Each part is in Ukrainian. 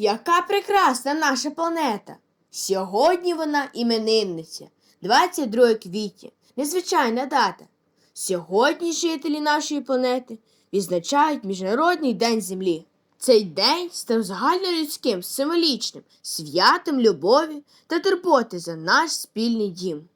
Яка прекрасна наша планета! Сьогодні вона іменинниця, 22 квітня, незвичайна дата. Сьогодні жителі нашої планети відзначають Міжнародний день Землі. Цей день став загальнолюдським символічним святом любові та турботи за наш спільний дім.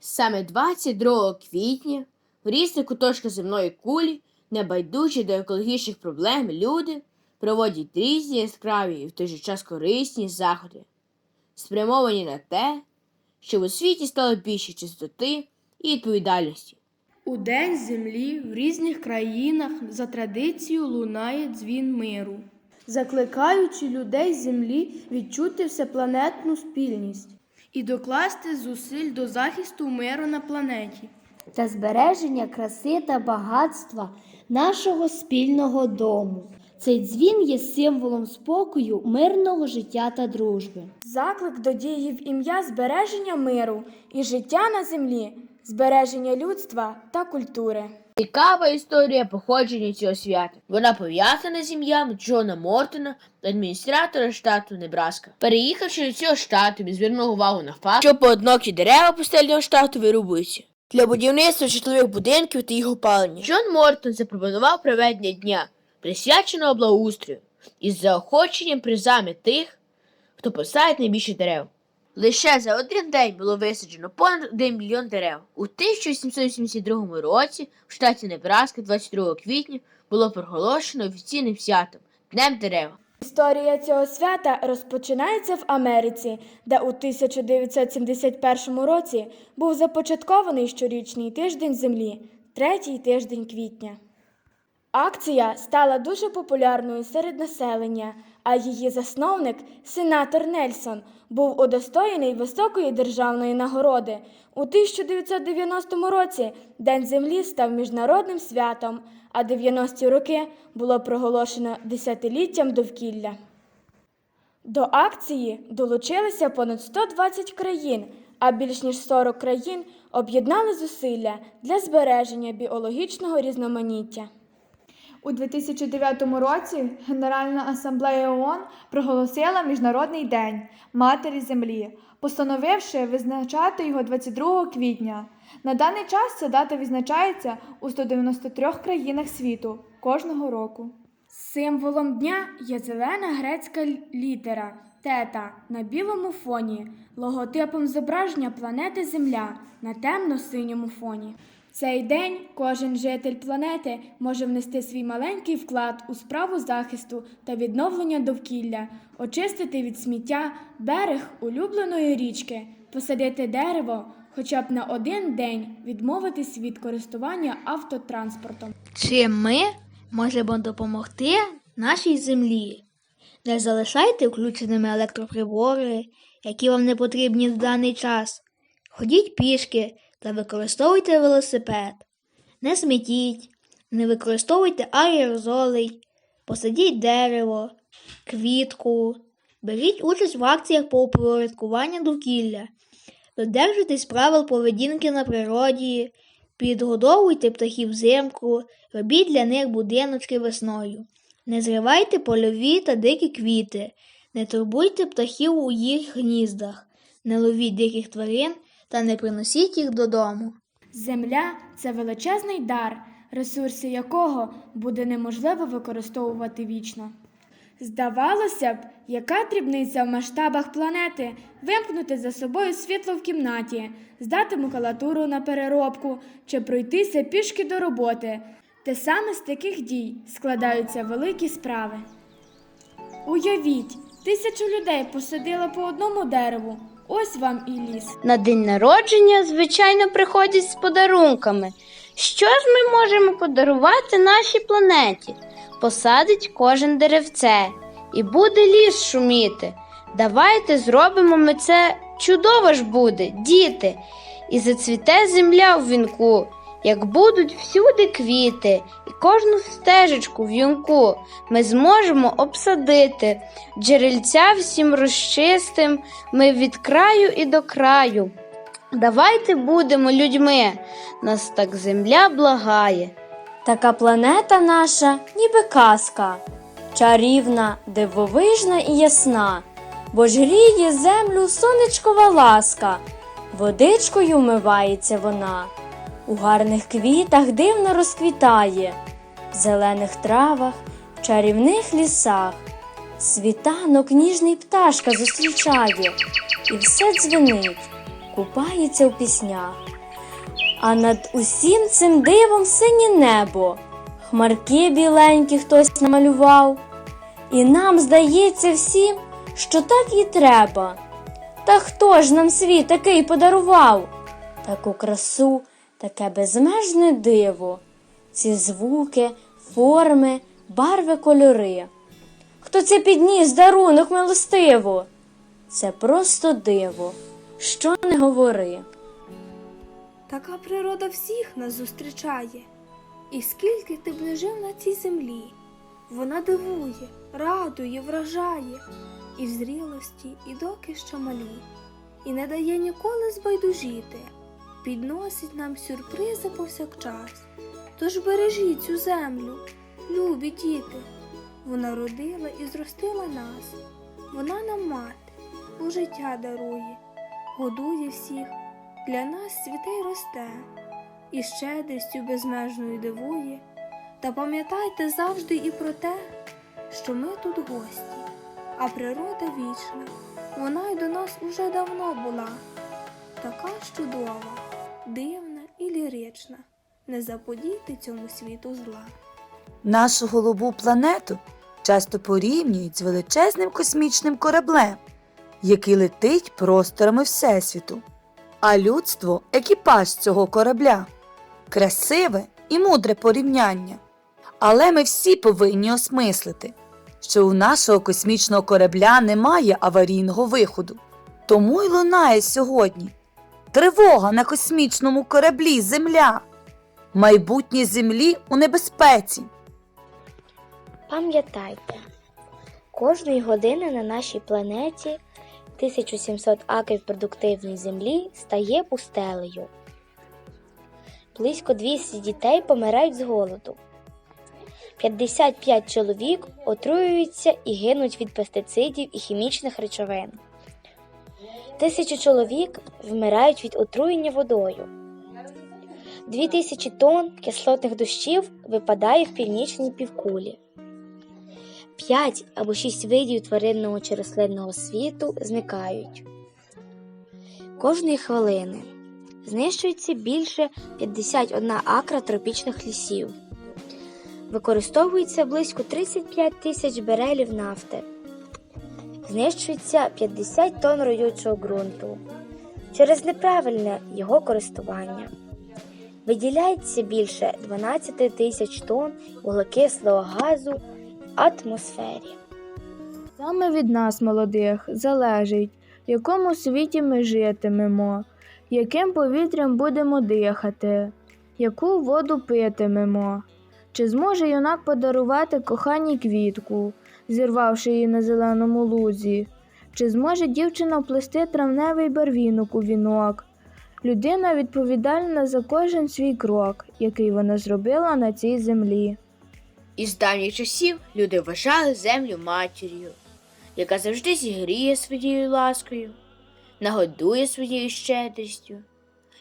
Саме 22 квітня в різних куточках земної кулі, небайдужі до екологічних проблем люди проводять різні яскраві і в той же час корисні заходи, спрямовані на те, щоб у світі стало більше чистоти і відповідальності. У День землі в різних країнах за традицією лунає дзвін миру, закликаючи людей землі відчути всепланетну спільність і докласти зусиль до захисту миру на планеті. та збереження краси та багатства нашого спільного дому. Цей дзвін є символом спокою, мирного життя та дружби. Заклик до дії в ім'я збереження миру і життя на землі, збереження людства та культури. Цікава історія походження цього свята. Вона пов'язана з ім'ям Джона Мортона, адміністратора штату Небраска. Переїхавши до цього штату, він звернув увагу на факт, що пооднокі дерева пустельного штату вирубуються. Для будівництва житлових будинків та їх опалення. Джон Мортон запропонував проведення дня, присвяченого благоустрою, із заохоченням призами тих, хто посадить найбільше дерев. Лише за один день було висаджено понад 1 мільйон дерев. У 1882 році в штаті Небраска 22 квітня було проголошено офіційним святом Днем дерев. Історія цього свята розпочинається в Америці, де у 1971 році був започаткований щорічний тиждень землі, третій тиждень квітня. Акція стала дуже популярною серед населення, а її засновник, сенатор Нельсон, був удостоєний високої державної нагороди. У 1990 році День землі став міжнародним святом, а 90-ті роки було проголошено десятиліттям довкілля. До акції долучилися понад 120 країн, а більш ніж 40 країн об'єднали зусилля для збереження біологічного різноманіття. У 2009 році Генеральна асамблея ООН проголосила Міжнародний день Матері Землі, постановивши визначати його 22 квітня. На даний час ця дата відзначається у 193 країнах світу кожного року. Символом дня є зелена грецька літера тета на білому фоні, логотипом зображення планети Земля на темно-синьому фоні. Цей день кожен житель планети може внести свій маленький вклад у справу захисту та відновлення довкілля, очистити від сміття берег улюбленої річки, посадити дерево, хоча б на один день відмовитись від користування автотранспортом. Чим ми можемо допомогти нашій землі? Не залишайте включеними електроприбори, які вам не потрібні в даний час. Ходіть пішки та використовуйте велосипед. Не смітіть, не використовуйте аерозолей, посадіть дерево, квітку, беріть участь в акціях по упорядкуванню довкілля, додержуйтесь правил поведінки на природі, підгодовуйте птахів взимку, робіть для них будиночки весною. Не зривайте польові та дикі квіти, не турбуйте птахів у їх гніздах, не ловіть диких тварин та не приносіть їх додому. Земля це величезний дар, ресурси якого буде неможливо використовувати вічно. Здавалося б, яка дрібниця в масштабах планети вимкнути за собою світло в кімнаті, здати макулатуру на переробку чи пройтися пішки до роботи. Те саме з таких дій складаються великі справи. Уявіть, тисячу людей посадила по одному дереву. Ось вам і ліс. На день народження, звичайно, приходять з подарунками. Що ж ми можемо подарувати нашій планеті? Посадить кожен деревце, і буде ліс шуміти. Давайте зробимо ми це чудово ж буде, діти, і зацвіте земля в вінку, як будуть всюди квіти, і кожну стежечку в юнку ми зможемо обсадити, джерельця всім розчистим, ми від краю і до краю. Давайте будемо людьми, нас так земля благає. Така планета наша, ніби казка. чарівна, дивовижна і ясна, бо ж гріє землю сонечкова ласка, водичкою вмивається вона, у гарних квітах дивно розквітає, в зелених травах, в чарівних лісах. Світанок ніжний пташка зустрічає, і все дзвенить, купається у піснях. А над усім цим дивом синє небо, хмарки біленькі хтось намалював. І нам здається всім, що так і треба. Та хто ж нам світ такий подарував? Таку красу, таке безмежне диво, ці звуки, форми, барви, кольори. Хто це підніс дарунок милостиво? Це просто диво, що не говори. Така природа всіх нас зустрічає. І скільки ти б не жив на цій землі, вона дивує, радує, вражає, і в зрілості, і доки що малі, і не дає ніколи збайдужіти, підносить нам сюрпризи повсякчас. Тож бережіть цю землю, любі діти. Вона родила і зростила нас. Вона нам мати, бо життя дарує, годує всіх, для нас цвіте й росте, і щедрістю безмежною дивує. Та пам'ятайте завжди і про те, що ми тут гості, а природа вічна, вона й до нас уже давно була, така чудова, дивна і лірична. Не заподійте цьому світу зла. Нашу голубу планету часто порівнюють з величезним космічним кораблем, який летить просторами Всесвіту. А людство екіпаж цього корабля. Красиве і мудре порівняння. Але ми всі повинні осмислити, що у нашого космічного корабля немає аварійного виходу. Тому й лунає сьогодні тривога на космічному кораблі Земля. Майбутнє Землі у небезпеці. Пам'ятайте, кожної години на нашій планеті 1700 акрів продуктивної землі стає пустелею. Близько 200 дітей помирають з голоду. 55 чоловік отруюються і гинуть від пестицидів і хімічних речовин. Тисячі чоловік вмирають від отруєння водою. 2000 тонн кислотних дощів випадає в північній півкулі. 5 або 6 видів тваринного чи рослинного світу зникають. Кожної хвилини знищується більше 51 акра тропічних лісів. Використовується близько 35 тисяч барелів нафти. Знищується 50 тонн родючого ґрунту через неправильне його користування. Виділяється більше 12 тисяч тонн вуглекислого газу в атмосфері. Саме від нас, молодих, залежить, в якому світі ми житимемо, яким повітрям будемо дихати, яку воду питимемо. Чи зможе юнак подарувати коханій квітку, зірвавши її на зеленому лузі? Чи зможе дівчина вплести травневий барвінок у вінок? Людина відповідальна за кожен свій крок, який вона зробила на цій землі. Із давніх часів люди вважали землю матір'ю, яка завжди зігріє своєю ласкою, нагодує своєю щедрістю,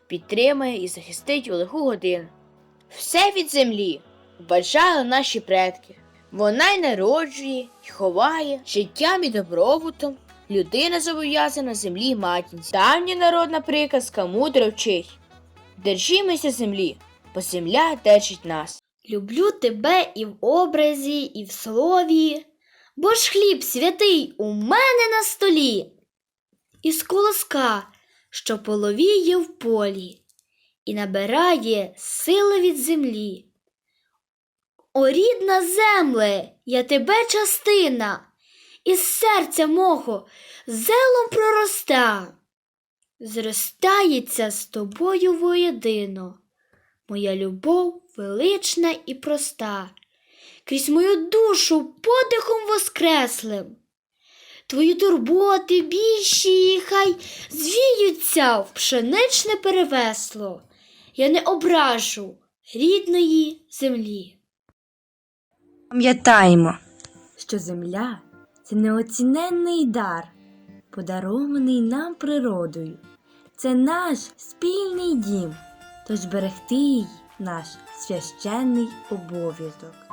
підтримає і захистить у лиху годину. Все від землі вважали наші предки. Вона й народжує, й ховає життям і добробутом. Людина зобов'язана землі матінці. Давня народна приказка мудро вчить. Держімося землі, бо земля держить нас. Люблю тебе і в образі, і в слові, бо ж хліб святий у мене на столі, із колоска, що половіє в полі, і набирає сили від землі. О, рідна земле, я тебе частина, із серця мого зелом пророста, зростається з тобою воєдино моя любов велична і проста, крізь мою душу подихом воскреслим. Твої турботи більші, хай звіються в пшеничне перевесло. Я не ображу рідної землі. Пам'ятаємо, що земля це неоціненний дар, подарований нам природою. Це наш спільний дім, тож берегти її наш священний обов'язок.